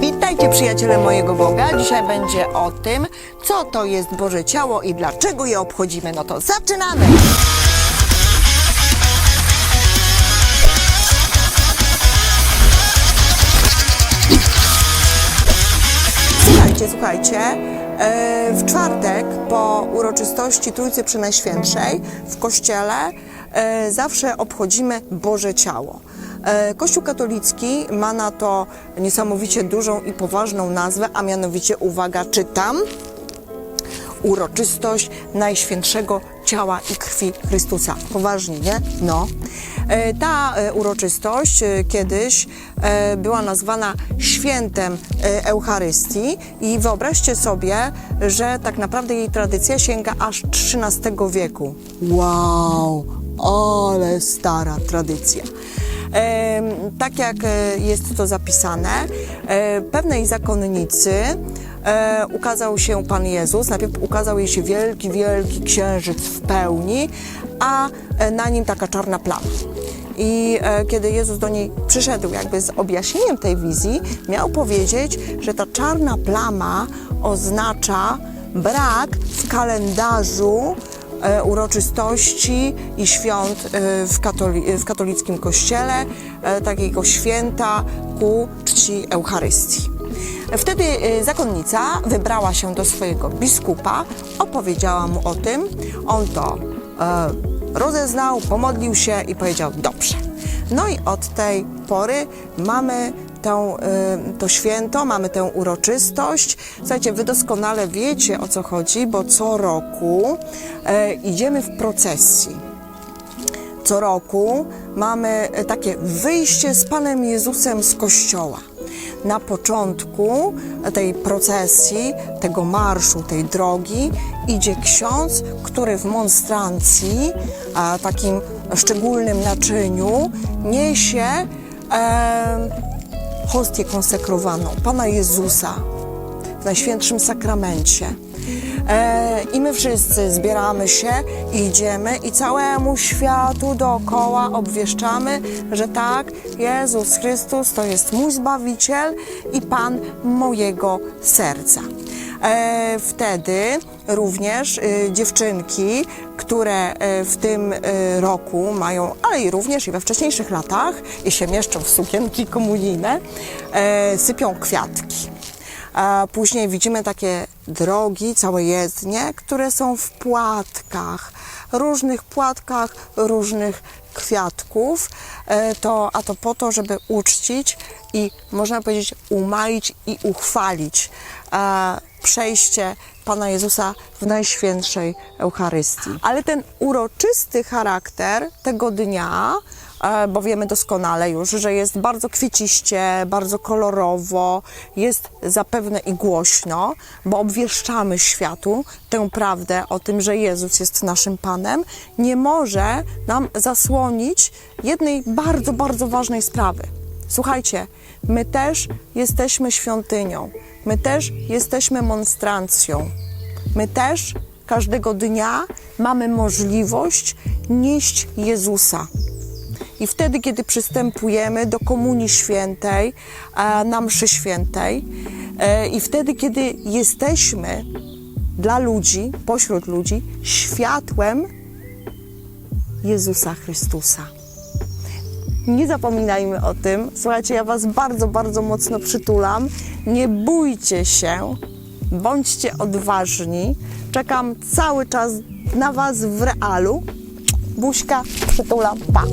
Witajcie przyjaciele mojego Boga. Dzisiaj będzie o tym, co to jest Boże Ciało i dlaczego je obchodzimy. No to zaczynamy! Słuchajcie, słuchajcie. e, W czwartek po uroczystości Trójcy Przenajświętszej w kościele e, zawsze obchodzimy Boże Ciało. E, Kościół katolicki ma na to niesamowicie dużą i poważną nazwę, a mianowicie, uwaga, czytam, uroczystość Najświętszego Ciała i Krwi Chrystusa. Poważnie, nie? No. E, Ta e, uroczystość kiedyś była nazwana świętem Eucharystii i wyobraźcie sobie, że tak naprawdę jej tradycja sięga aż XIII wieku. Wow, ale stara tradycja. Tak jak e, jest to zapisane, e, pewnej zakonnicy e, ukazał się Pan Jezus. Najpierw ukazał jej się wielki, wielki księżyc w pełni, a na nim taka czarna plama. I e, kiedy Jezus do niej przyszedł jakby z objaśnieniem tej wizji, miał powiedzieć, że ta czarna plama oznacza brak w kalendarzu uroczystości i świąt e, w, katoli- w katolickim kościele, e, takiego święta ku czci Eucharystii. Wtedy e, zakonnica wybrała się do swojego biskupa, opowiedziała mu o tym. On to e, rozeznał, pomodlił się i powiedział: Dobrze. No i od tej pory mamy tą, y, to święto, mamy tę uroczystość. Słuchajcie, wy doskonale wiecie o co chodzi, bo co roku e, idziemy w procesji. Co roku mamy e, takie wyjście z Panem Jezusem z kościoła. Na początku tej procesji, tego marszu, tej drogi idzie ksiądz, który w monstrancji, takim szczególnym naczyniu, niesie hostię konsekrowaną Pana Jezusa w Najświętszym Sakramencie. E, I my wszyscy zbieramy się, idziemy i całemu światu dookoła obwieszczamy, że tak, Jezus Chrystus to jest mój Zbawiciel i Pan mojego serca. E, wtedy również e, dziewczynki, które e, w tym e, roku mają, ale i również i we wcześniejszych latach, i się mieszczą w sukienki komunijne, e, sypią kwiatki. A później widzimy takie drogi, całe jezdnie, które są w płatkach, różnych płatkach, różnych kwiatków. E, To, a to po to, żeby uczcić i można powiedzieć umalić i uchwalić e, przejście Pana Jezusa w Najświętszej Eucharystii. Ale ten uroczysty charakter tego dnia bo wiemy doskonale już, że jest bardzo kwieciście, bardzo kolorowo, jest zapewne i głośno, bo obwieszczamy światu tę prawdę o tym, że Jezus jest naszym Panem, nie może nam zasłonić jednej bardzo, bardzo ważnej sprawy. Słuchajcie, my też jesteśmy świątynią, my też jesteśmy monstrancją, my też każdego dnia mamy możliwość nieść Jezusa. I wtedy, kiedy przystępujemy do Komunii Świętej, e, na mszy świętej, e, i wtedy, kiedy jesteśmy dla ludzi, pośród ludzi, światłem Jezusa Chrystusa. Nie zapominajmy o tym. Słuchajcie, ja Was bardzo, bardzo mocno przytulam. Nie bójcie się, bądźcie odważni. Czekam cały czas na Was w realu. Buźka, przytulam, pa!